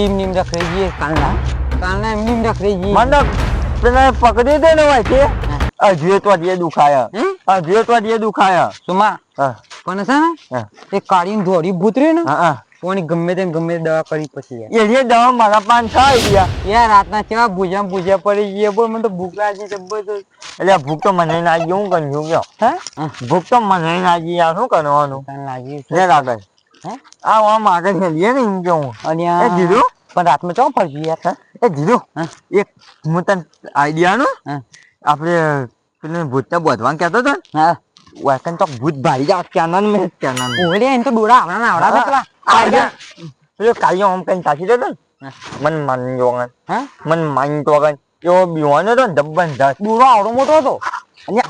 એમ એમ રખડી જઈએ કાલના. કાલના એમ એમ રખડી જઈએ મને પેલા પકડી દે ને છે હજુ તો જે દુખાયા? હજુ તો જે દુખાયા. સુમા પણ છે ને એ કાળીને ધોરી ભૂત ને કોની ગમે તેમ ગમે દવા કરી પછી એ દવા મારા પાન થાય ગયા યાર. રાતના કેવા ભૂજા ભૂજા પડી ગયા બોલ મને તો ભૂખ લાગી જબરદસ્ત એટલે ભૂખ તો મને ગઈ હું છું ગયો હે? ભૂખ તો મને ગઈ યાર શું કરવાનું? લાગી લે રાતે હે? આ આમ આગળ ખેલીએ ને એમ કેવું અને એ આ- જીરું પણ રાતમાં ચો ફરજી યાર એ જીરું હા એક હું તને આઈડિયા નો હા આપણે પેલું ભૂતને બોધવાનું કહેતો હતો ને હા વાકન તો ભૂત ભાઈ જા ક્યાં મેં ક્યાં ઓરે એને તો ડોળા આવડા ના આવડા પેલા આયા પેલો કાળિયો આમ કઈ તાકી દેતો ને મન માન જોગન હા મન માન જોગન એવો બીવાનો હતો ને જબરદસ્ત ડોળો આવડો મોટો હતો અને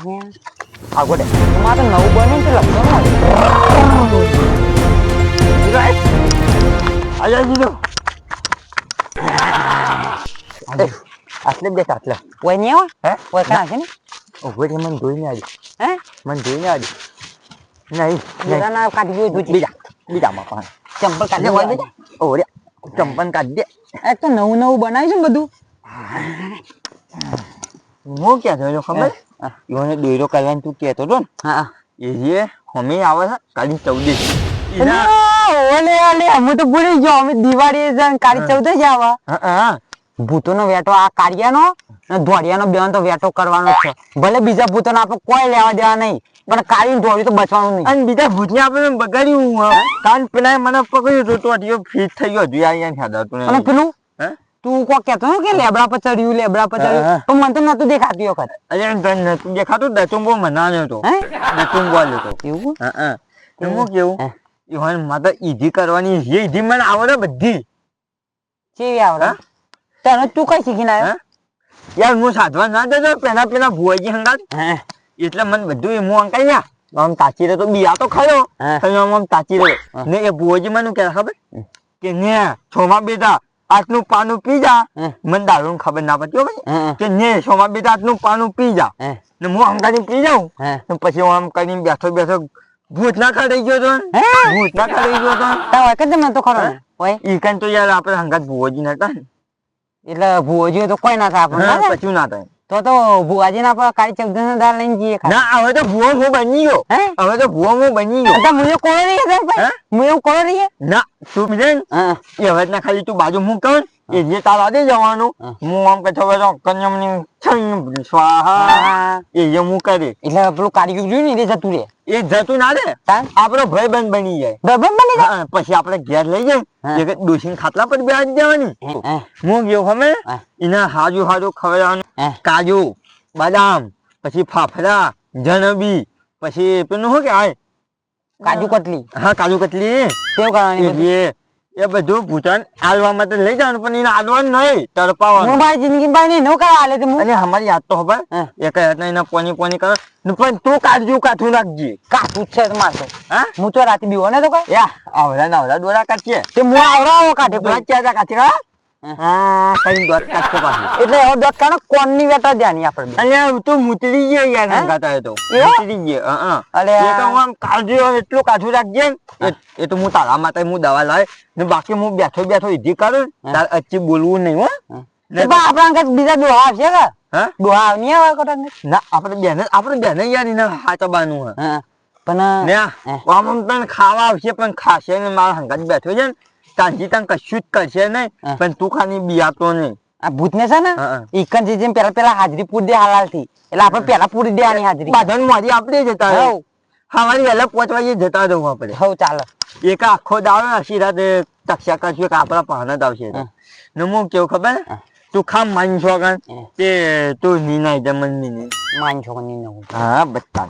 આગો દે એમાં તો નવું બન્યું છે લખતો આયા જીજો આટલે બે આટલે. ઓય નહીં આવે હે? ઓય કાં છે ને મને હે? મને નહીં ડોળા ના કાઢી બીજા બીજા માં પણ ચંપલ કાઢે કાઢી હોય બીજા ઓ રે. કાઢ દે. એ તો નવું નવું બનાવ્યું છે ને બધું. હું ક્યાં ખબર? યોને દોયરો કરવાનું તું કહેતો હતો ને. હા. એ જે અમે આવે છે કાલી ચૌદે. ઓલે ઓલે અમે તો ભૂલી ગયો. અમે દિવાળી કાળી ચૌદે જ આવા. હા. ભૂતોનો વેટો આ કાળિયાનો ને ધોળિયાનો બેન તો વેટો કરવાનો છે. ભલે બીજા ભૂતોનો આપણે કોઈ લેવા દેવા નહીં પણ કાળી ધોળી તો બચવાનું નહીં. અને બીજા ભૂતને આપણે બગાડ્યું કારણ પેલા મને પકડ્યું તો અઢીઓ ફિટ થઈ ગયો હજુ યાર ખ્યાલ તું અને પેલું? તું કોક કેતો કે લેબડા પર ચડ્યું લેબડા પર. ચડ્યું. પણ મને તો નતું દેખાતી વખત. અરે તને તું દેખાતું? દચુંબો મનાવ્યો હતો હે? દચુંબો આવ્યો હતો એવું? હા હા. કેવું? યોહાન માતા ઈધી કરવાની હે ઈધી મને આવડે બધી. કેવી આવડે? તને તું કઈ શીખીને ના આવ્યો યાર હું સાધવા ના દેતો પેલા પેલા ભુવાજી હંગાત. એટલે મને બધું હું અંકાઈ ગયા. આમ તાચી રહ્યો તો બીયા તો ખરો. આમ આમ તાચી રહ્યો. ને એ ભુવાજી મને કે ખબર? કે ને છોમા બેટા આટલું પાનું પી જા. મને દારૂ ખબર ના પડતી ભાઈ. કે ને છોમા બેટા આટલું પાનું પી જા. ને હું આમ પી જાઉં. ને પછી હું આમ કરીને બેઠો બેઠો ભૂત ના કાઢી ગયો તો. ભૂત ના કાઢી ગયો તો. તાવ કે તો ખરો ઓય. ઈ કન તો યાર આપણે હંગાત ભુવાજી નતા ને. એટલે ભુવાજી તો કોઈ ના થાય આપણને ના થાય? પછી ના થાય. તો તો ભુવાજી ના પર કાળી ચૌદ ના દાળ લઈને જઈએ ના હવે તો ભુવો હું બની ગયો. હવે તો ભુવો હું બની ગયો. તો મુએ કોણ રહીએ હું એવું કોણ રહીએ ના તું મિલન એ હવે ના ખાલી તું બાજુ હું કર એ જે તારા દે જવાનું હા. આમ કે હવે તો કન્યમની છંગ સ્વાહા. એ જે હું કરે. એટલે પેલું કારીગર જોયું ને એ જતું રે એ જતું ના રે. આપણો ભાઈબંધ બની જાય. ડબલ બની જાય? પછી આપણે ઘેર લઈ જાય એક ડોસીને ખાટલા પર બેસી દેવાની. હે, હે, હું ગયો ખમે એના હાજુ હાજુ ખવડાવવાનું. કાજુ બદામ પછી ફાફડા જલેબી પછી પેલું શું કહેવાય? કાજુ કતલી. હા કાજુ કતલી. કેવું કરવાની? એ બધું ભૂતાન હાલવા માટે લઈ જવાનું પણ એને આલવાનું નહીં તડપાવાનું. મારી જિંદગી ભાઈ નહીં નોકર હાલે તે અને અમારી યાદ તો ખબર? એ એક હતા એના પોની પોની કરે. પણ તું કાઢજો કાઠું નાખજે કાઠું છે તો. હા? હું તો રાતે બીવો ને તો કઈ? યા આવડા ના આવડા દોરા કાઢીએ. તે હું આવરાવો કાઢે પેલા. ક્યાં કાઢી હા કઈ દોર કાઢશે પાછું. એટલે હવે દોત કાનો કોણની વેટા ધ્યાની આપણે અલ્યા તું મૂતરી ગયો યાર હે? હંગાતા હોય તો. એવું? મૂતરી ગયો હા હા. એ તો હું આમ કાળજી એટલું કાઠું રાખજે ને. એ- તો હું તારા માટે હું દવા લાવે ને બાકી હું બેઠો બેઠો ઈધી કરું ને, તાર અચ્છી બોલવું નહીં હો. આપણા અંગત બીજા દોહા આવશે કે? હા? દોહા નહીં આવે કોટા ના આપણે બેન આપણે બેન યાર એને હાચબાનું હે. પણ ને આમ આમ તને ખાવા આવશે પણ ખાશે ને મારા હંગાત બેઠો છે ને. તાંજી તને કશું જ કરશે નહીં. પણ તું ખાલી બિયાતો નહીં. આ ભૂતને છે ને. ઈકન જે જેમ પેલા પેલા હાજરી પૂરી દે હાલાલથી એટલે આપણે પેલા પૂરી દેવાની હાજરી. બાંધણ મોરી આપણે જતા રહે હવ. હવારી વહેલા પાંચ વાગે જતા રહું આપણે. હવ ચાલે. એક આખો દાડો આશી રાતે તક્ષા કરશું એક આપણા પાન જ આવશે. ને હું કેવું ખબર. તું ખામ માન છો કાન તે તું નીનાય જમનની માન છો નહીં નવું હા બચ્ચા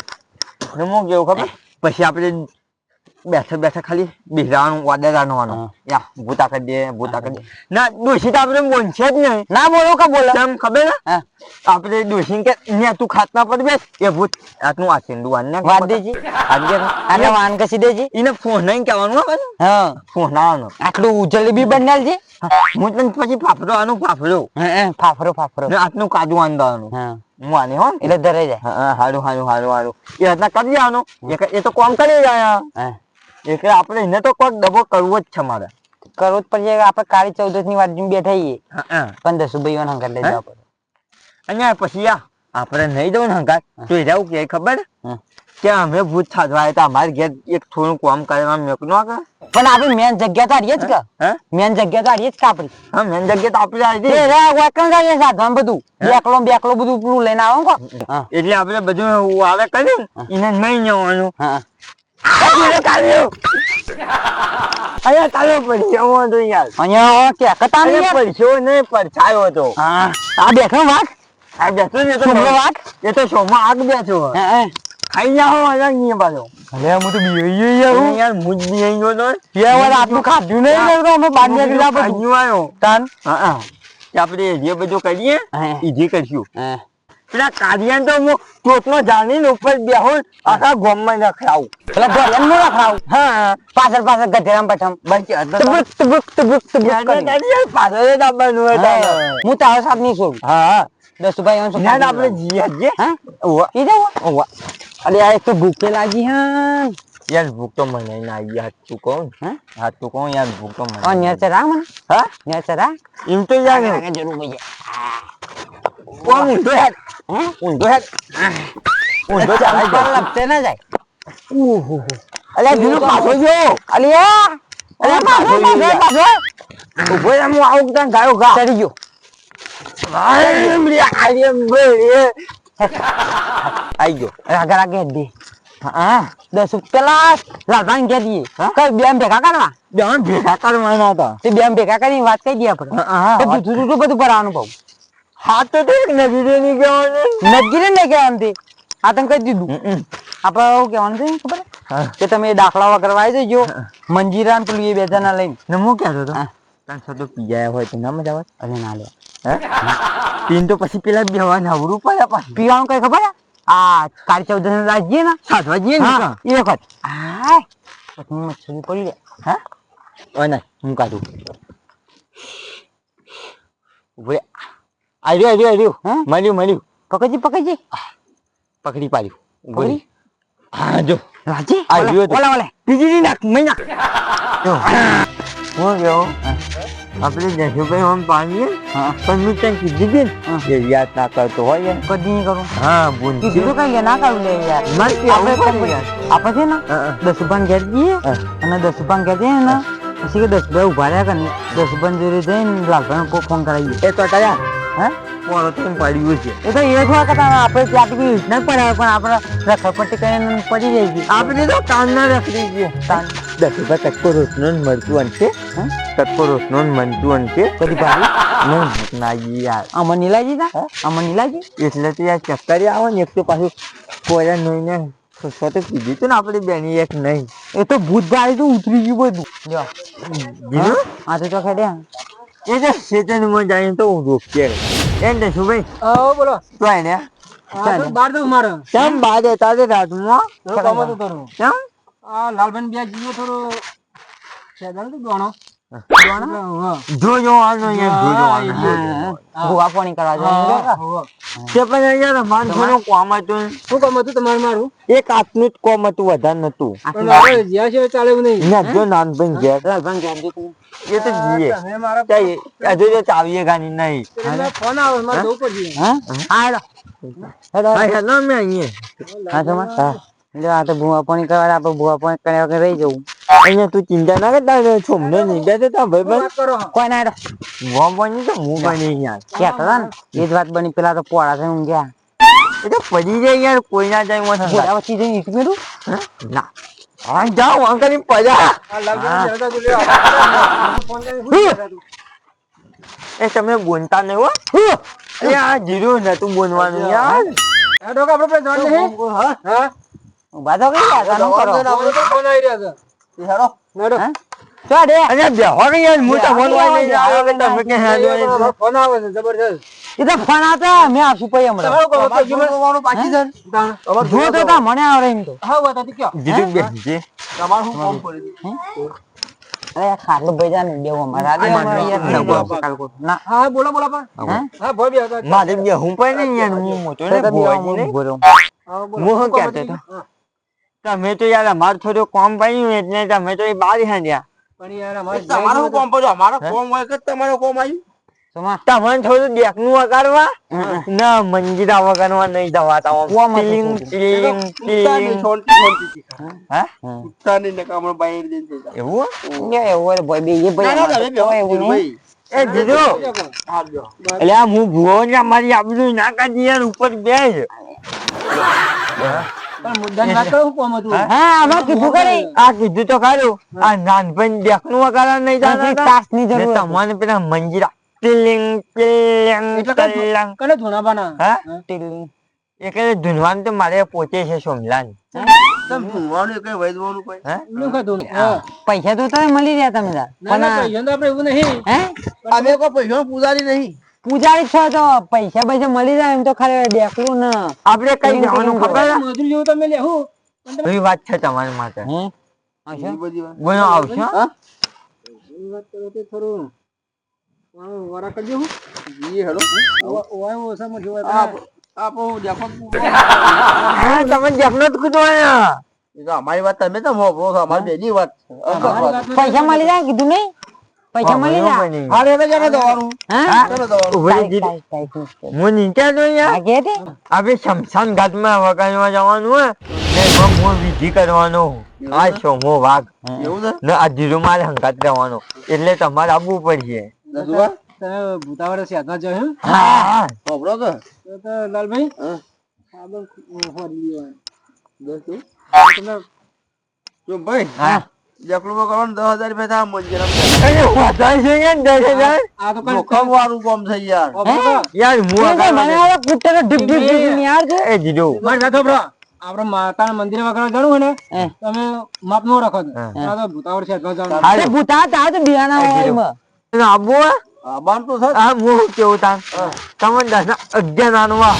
ને હું કેવું ખબર? પછી આપણે બેઠા બેઠા ખાલી બિહરાવાનું વાદળ રાનવાનું યા ભૂતા કરી દે ભૂતા કરી દે. ના દોષિત આપણે બોલશે જ નહીં. ના બોલો કે બોલો? એમ ખબર ને આપણે દોષી કે ન્યા તું ખાતના પર બેસ. એ ભૂત આટલું આ સિંધુ આને વાત દેજી. આટલે વાન કસી દેજી? એને ફોન નહીં કહેવાનું હો હા. ફોન આવવાનો આટલું જલેબી બનેલ છે? હું. તને પછી ફાફડો આનું ફાફરો ફાફરો ને આટલું કાજુ આંદાવાનું હા. હો એટલે ધરે જાય. હા, હારું હારું હારું હારું. એ રીતના કરી દેવાનું એ તો કોમ કરી જાય એટલે આપણે એને તો કોઈક ડબો કરવો જ છે મારે. કરવો જ પડશે આપણે કાળી ચૌદશની વાત બેઠા છીએ. પણ દસુભાઈઓ ના લઈ જવા પડે. અને પછી આ આપણે નહીં જવું હંકાર તો એ જવું કે ખબર? કે અમે ભૂત સાધવા આવ્યા અમારે ઘેર એક થોડું કામ કરવા ન કરે પણ આપણી મેન જગ્યા તો હારીએ જ કે? મેન જગ્યા તો હારીએ જ કે આપણી? હા મેન જગ્યા તો આપણી આવી એ રે વાકણ કરીએ સાધવાનું બધું. બેકલો બેકલો બધું પૂરું લઈને આવો કો એટલે આપણે બધું આવે કર્યું એને નહીં જવાનું. હા. અરે કાલ્યો પડ્યો હતો યાર. અહીંયા કે કતા નહીં પડ્યો નહીં પડછાયો હતો. હા. આ બેઠો વાઘ? આ બેઠો ને તો વાઘ? એ તો શોમાં આગ બેઠો હે હે. ખાઈ જાઓ અલગ નહીં પાછો. હું તો અરે યાર મુજ બી અહીં ગયો તો આટલું ખાધું નહીં તો અમે બાર નીકળ્યા બધું ખાઈ આવ્યો. તાન? હા હા. આપણે જે બધું કરીએ હે. એ જે કરશું. હે. પેલા કાઢિયાને તો હું ચોટનો જાણીને ઉપર બેહું આખા ગામમાં નખરાવું પેલા ગોલમનું રખડાવું. હા. પાછળ પાછળ ગધેરામ પઠમ બચી ટબુક ટબુક ટબુક ટબુક યાર પાછળ દાબવાનું હોય હું. તારો. સાથ નહીં છું. હા. દસુભાઈ શું યાર આપણે જીએ જીએ. હા? ઓવા ઈ જાવ ઓવા અરે આ તો ભૂખે લાગી હા. યાર ભૂખ તો મને ના આવી હાચું કહું હા? હાચું કહું યાર ભૂખ તો મને ઓ ચરા મને હા. નેચર ચરા એમ તો યાર. જરૂર ભાઈ ઓમ ઊંધો હેડ હે ઊંધો હેડ ઊંધો ચાલ જાય લપતે ના જાય. ઓહો અલે જુનું પાછો જો. અલે અરે પાછો પાછો પાછો. ઊભો એમ આવું ત્યાં ગાયો ગા. ચડી ગયો. આય રે આય રે. આઈ ગયો. આગળ આગળ દે. હા દસ પેલા લાલભાઈ કે દઈએ કઈ બેમ ભેગા કરવા? બેન ભેગા કરવાના હતા. તે બેમ ભેગા કરીને વાત કહી દે આપણે. હા, હા, જુઠું જુઠું બધું ભરાવાનું બહુ. હા તો તે નવી ની ગયો નગીરે ને કે તે આ તમે કહી દીધું આપણે એવું કહેવાનું છે ખબર કે તમે દાખલા વગર વાઈ જજો મંજીરા ને પેલું એ બે ના લઈને ને હું કહેતો હતો હા. તાર સદો પીજાયા હોય તો ના મજા આવે અરે ના લે પીન તો પછી પેલા બેવા નવરું પડે પાછું પીવાનું કઈ ખબર? આ કાળી ચૌદશ ને રાજ્ય ને સાધવા જઈએ ને એ વખત હા મચ્છરી પડી લે હા ઓ ના હું કાઢું આર્યો આર્યો આર્યો હા? મળ્યું મળ્યું. પકડજી પકડજી. પકડી પાડ્યું. પકડી? હા જો. રાજી આવ્યો તો. ઓલા ઓલા. બીજી નાખ મય નાખ. જો. હું ગયો આપણે જશુભાઈ આમ પાણીએ પણ હું. ત્યાં કીધી બેન એ યાદ ના કરતો હોય યાર. કદી નહીં કરું. હા બોલ કીધું કઈ લે ના કરું લે યાર. મારે આપણે આપણે છે ને દસ ભાન ઘેર જઈએ અને દસ ભાન ઘેર જઈએ ને પછી કે દસ ભાઈ ઊભા રહ્યા કે દસ ભાન જોડે જઈને લાલભાઈ ફોન કરાવીએ. એ તો તયા હે? પોરો તો પડ્યું છે. એ તો એ થોડા કરતા આપણે ત્યાંથી પડાવે પણ આપણે રખડપટ્ટી કરીને પડી જાય છે આપણે તો કાન ના રખડી ગયે તાન. દસ રૂપિયા ટક્કો રોટનો ને મળતું અંશે હે? ટક્કો રોટનો ને મળતું અંશે કદી ભારી નહીં ના ઈ યાર. આમાં નીલાજી હે? આમાં નીલાજી? એટલે તો યાર ચક્કર આવે ને એક તો પાછું કોયલા નોઈને તો કીધું તું ને આપણે બેની એક નહીં. એ તો ભૂત ભાઈ તો ઉતરી ગયું બધું. જો. આ તો ચોખે દે એ તો શેતનમાં જાય તો હું રોકીએ. એમ ને સુભાઈ હા બોલો. તો એને આ બાર દઉં મારો. કેમ બાજે તારે રાતમાં થોડું કામ હતું તારું. કેમ? આ લાલભાઈ બે જીવો થોડો શેદાળ તો ગણો જોજો આનો યાર જોજો ભૂવા પાણી પણ યાર માણસોનું કામ હતું શું કોમ હતું તમારે મારું એક જ કોમ હતું વધારે નતું ચાલે ને જો ઘેર જતું એ તો ચાવીએ ગાની નહીં ફોન આવે મારે મેં અહીંયા જો આ તો ભૂવા પાણી કરવા આપણે ભૂવા પાણી કર્યા વગર રહી જવું. અહીંયા તું ચિંતા ના કરતા છોમને નહીં બે તા ભાઈ ભાઈ. કોઈ ના ભૂવા પાણી તો હું બની યાર. ક્યાં હતા ને એ જ વાત બની પેલા તો પોળા થઈ ઊંઘ્યા એ તો પડી જાય યાર કોઈ ના જાય મને પોળા વચ્ચે જઈને ઈટ મેરું ના. હા જાઓ અંકલની પજા? એ તમે બોલતા નહીં હો. અરે આ જીરું નતું બોલવાનું યાર. આ ડોકા આપણે હા? હા? ઊભા તો કઈ ગયા શું કરો. આપણે તો ફોન આવી રહ્યા છે. હેડો. નેડો. હા? અને બેહો કે યાર હું તો બોલવા નહીં આવ્યો કે તમે કે હેડો ફોન આવે છે જબરજસ્ત. એ તો ફોન આવતા મેં આપશું પૈ હમણાં. તમારું હતું, જીવન બાકી છે ને? જો તો તા મને આવડે એમ તો. હા વાત હતી કયો? જીરું બેસજે તમારું શું કામ પડ્યું અરે ખાટલું ભેજા ને દેવું અમારે યાર ના, ના. ના. હા હા, બોલો બોલો પણ. હા? ભોય બી મારે બે હું પણ નહીં યાર હું મોટો ને તો બે હું રહું. હા, બોલો. હું કામ કહેતો હતું? તમે તો યાર અમારે થોડું કોમ પડ્યું એટલે તમે તો એ બહાર હાંડ્યા પણ યાર અમારે તમારું કોમ પડ્યું અમારો કોમ હોય કે તમારો કોમ આવ્યું? તમને થોડું દેખનું વગાડવા? ના મંજીરા વગાડવા નહીં જવાતા ટીલિંગ, ટીલિંગ, ટીલિંગ. હા? બે ભાઈ એવું એ જીજુ. એટલે હું મારી આબરૂ ના કાઢી યાર ઉપર બેસ. પણ મુદ્દાની વાત કરું કોમ હતું? હા આમાં કીધું ખરી. આ કીધું તો ખરું. આ નાનપણ દેખનું વગાડવા નહીં નથી જતા તાસની જરૂર તમને પેલા મંજીરા ટીલિંગ ટીલિંગ ટીલિંગ. કને ધોનાબાના હા ધૂનવાનું તો મારે પોતે છે સોમલાન? પૈસા તો તમે મળી રહ્યા તમે પણ ના, તો આપણે એવું નહીં. હે? અમે કોઈ પૈસા પૂજારી નહીં. પૂજારી છો તો પૈસા પૈસા મળી જાય એમ તો ખાલી દેખલું ને. આપણે કઈ જવાનું ખબર? મજૂર જેવું તમે લેવું એવી વાત છે તમારી માટે? બોલો આવશો વાત. કરો તે થોડું વાળો કરજો હું. ઓવા- ઓવા ઓછામાં જોવા હા, તમે દેખનો જ કીધું અહીંયા. અમારી વાત તમે તો અમારી બેની વાત પૈસા મળી જાય કીધું નહીં? પૈસા મળી જાય. જરા હા. હું નીચે અહીંયા શમશાન ઘાટમાં વગાડવા જવાનું હોય ને હું વિધિ કરવાનો હું. આ સોમો વાઘ. ને આ ધીરુ મારે હંગાત રહેવાનો એટલે તમારે આવવું પડશે. નસુભા તમે ભૂતાવાળા શેઠમાં હા હા. મોભરો તો તો લાલભાઈ હા. સાબણ ફોડી લેવાનું. તમે જો ભાઈ હા. જેટલું કરવાનું દસ હજાર રૂપિયા થાય મંજિરા અરે વધારે છે યાર, દસ હજાર. આ તો જોખમ વાળું કામ છે યાર તો. યાર હું છે? મને વગાડવા હવે કૂતરો ઢીપ ઢીપ ઢીપ નિહાળ છે. એ જીજુ મારી સાથે સાંભળો. આપણે માતાના મંદિરે જવાનું હોય ને. તમે માપ નો રાખો તો. આ તો ભૂતાવળ શેઠમાં જવાનું. હારું. તે ભૂતા હતા તો બિયાના હોય એમાં. હોય? આબાન તો છે હા હું શું કેવું તાન તમે દસ ના અગિયાર આનવા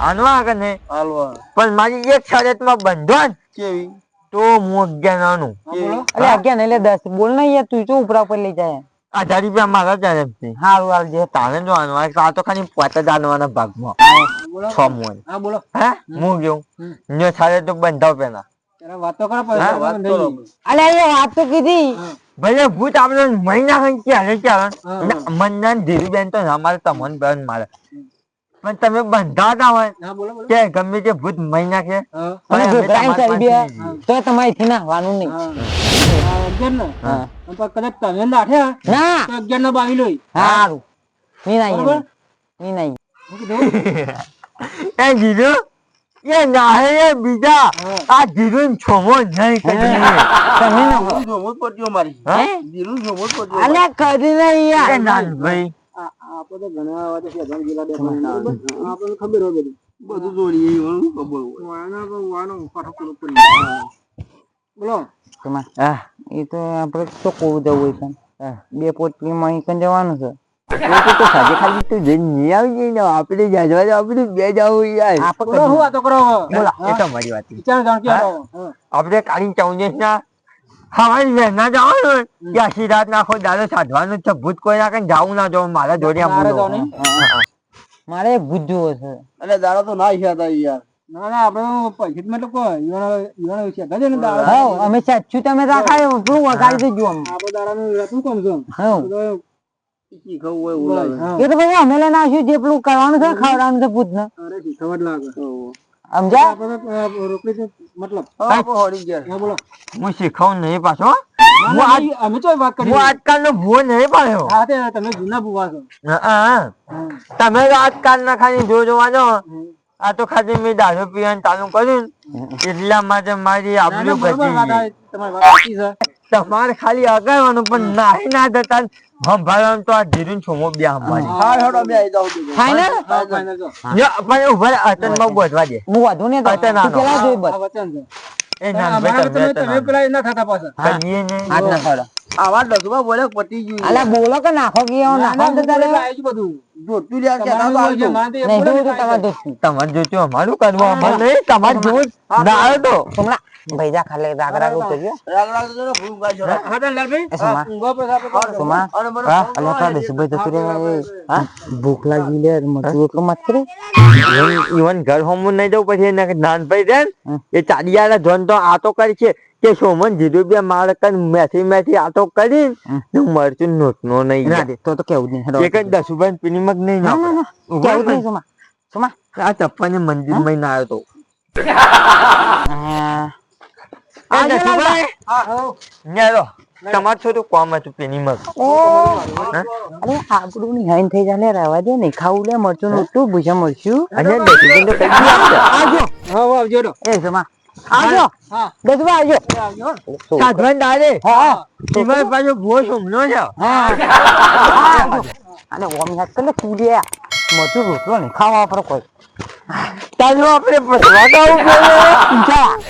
આનવા કે નહીં હાલવા પણ મારી એક શરતમાં બંધો ને કેવી તો હું અગિયાર આનું હા, અરે અગિયાર એટલે દસ. બોલ ને યાર તું તો ઉપરા ઉપર લઈ જાય? હજાર રૂપિયા મારા તરફથી સારું હાલ જે. તારે જોવાનું આ તો ખાલી પોતે જાણવાના ભાગમાં. છ મોન હા બોલો. હે? હું ગયું ને સારે તો બંધાવ પેલા. વાત કરો. જઈએ. અલે એ વાત તો કીધી. ભલે ભૂત આપણે મહિના ખાઈ ચાલે ચાલે હા. મનના ધીરુબેન તો અમારે તમને બેન મારે. પણ તમે બંધાતા હોય કે ગમે તે ભૂત મહિના કે અને તમારા ચડી ગયા પાસેથી તો નાહવાનું નહીં. આ અગિયાર ને કદાચ તમે અગિયાર નો. બાવી લોય હારું ની નાઈ ની નાઈ એ જીજુ એ નાહે બીજા. આ જીજુ છોમો નહીં કરી તમે ના જીરું પડ્યો મારી. જીરું પડ્યો અલે કદી નહીં યાર. આ આપણે તો ઘણા દેખાય. આપણને ખબર હોય બધી બધું જોડીએ એવું ખબર હોય વાળાનો તો વાળાનો પાઠો પૂરો કરી નાખ્યો. બોલો હા એ તો આપણે તો જવું હોય છે બે પોટલી માં અહીં જવાનું છે તો ખાલી તું જઈને નહીં આવી જઈ ને આપણે જાજવા આપણે બે જાવું યાર આપણે હું વાતો કરો બોલા એ તો મારી વાત છે. વિચાર જાણ કે આવો. હા. આપણે કાળી ચૌદેશ ના હવાઈ વહેના જવાનું કે રાત નાખો દાદો સાધવાનું છે. ભૂત કોઈ ના કઈ જાવું ના જવું. મારા જોડે મારે ભૂત જોવો છે. અને દાડા તો ના ઈચ્છા યાર. ના ના આપણે પૈસા મતલબ કોઈ યુવાનો યુવાનો શેઠા છે. ને દાડા. હા અમે સાચું તમે રાખાય એટલું વગાડી દેજો અમને આપણે દાડાનું રહેતું કોમ છે? હા. બધો શીખવું હોય બોલાવે હા. એ તો પછી અમે લઈને આવીશું. જે પેલું કરવાનું છે ને ખવડાવવાનું છે ભૂત ને અરે શીખવા લાગે સમજ્યા? મતલબ. બોલો. હું શીખવું નહીં પાછો ના, ના, અમે- અમે તો વાત કરી હું આજકાલ ભૂવો નહીં પાડ્યો. હા તે તમે જૂના ભૂવા છો. હા. તમે તો આજકાલ ના ખાલી જો જોવાનો. આ તો ખાલી મેં દારૂ પીવાનું ચાલુ કર્યું. એટલા માટે મારી આબરૂ ઘટી તમારી વાત સાચી છે. ગઈ તમારે ખાલી અગાડવાનું પણ નાહી ના જતા સંભાળવાનું તો આ ધીરું છોમો બે સંભાળી. હા હેડો અમે આવી જાવ ફાઈનલ જો. જો, પણ ઊભા અતનમાં બોધવા દે. હું વધુ ને તો અચ્છા, ના, તું પેલા જોઈ બસ. આ વચન છે. એ ના તમે તમે. પેલા એ ના થતા પાછા. કરીએ ને. હાથ ના ખવડો આવા ડસમાં બોલે પતી ગયું. અલા બોલો કે નાખો કે એવું નાખો તો તારે. આવી બધું. જોતું લ્યા કે ના તમારે આવજો. મારે તો એ નહીં જોયું તો ને તમારે કાંઈ દોસ્તી અમારું કરવું અમારે નહીં તમારે જોવું ના આવે તો હમણાં ભૈજા ખાલે રાગ રાગ ઉતરજો. રાગ રાગ તો ભૂલ ગાજો હા, હા, તો લાલભાઈ, એ ઊંઘો પછી આપણે વાત કરીએ. સોમા. અને મને હા ફોન અલ્યા કરો તા દેશુભાઈ જતું હા ભૂખ લાગી લે મતું એટલું મત કરે. ઈવન ઘર હોમ નહીં જવું પછી નાનભાઈ હમ. એ ચાડિયાના જોન તો આ તો કરી છે. કે સોમન જીરું બે માળ કન મેથી મેથી આટો કરી. ને મરચું નહીં ના તો તો કેવું નહીં એક જ દસુભાઈ પીની મગ નહીં ના. કેવું નહીં સોમા. સોમા. આ ચપ્પાને મંદિરમાં ના આવ્યો તો. આ દસુભાઈ હા તમારે કોમ હતું પેની મગ અરે આબરૂ ની હાઈન થઈ લે રહેવા દે ને ખાવું લે મરચું નોટું ભૂજા મરચું. અને દસુભાઈ તો કઈ આવજો હા, આવજો એ સુમા. દસમા આવજો. આવજો સાધવાન દાદે હા તમારે પાછો ભૂવો સુમનો છે. અને ઓમ યાદ કરે લે મજુ રોટલો નહીં ખાવા પર કોઈ. ચાલો આપણે પછવા ગાવું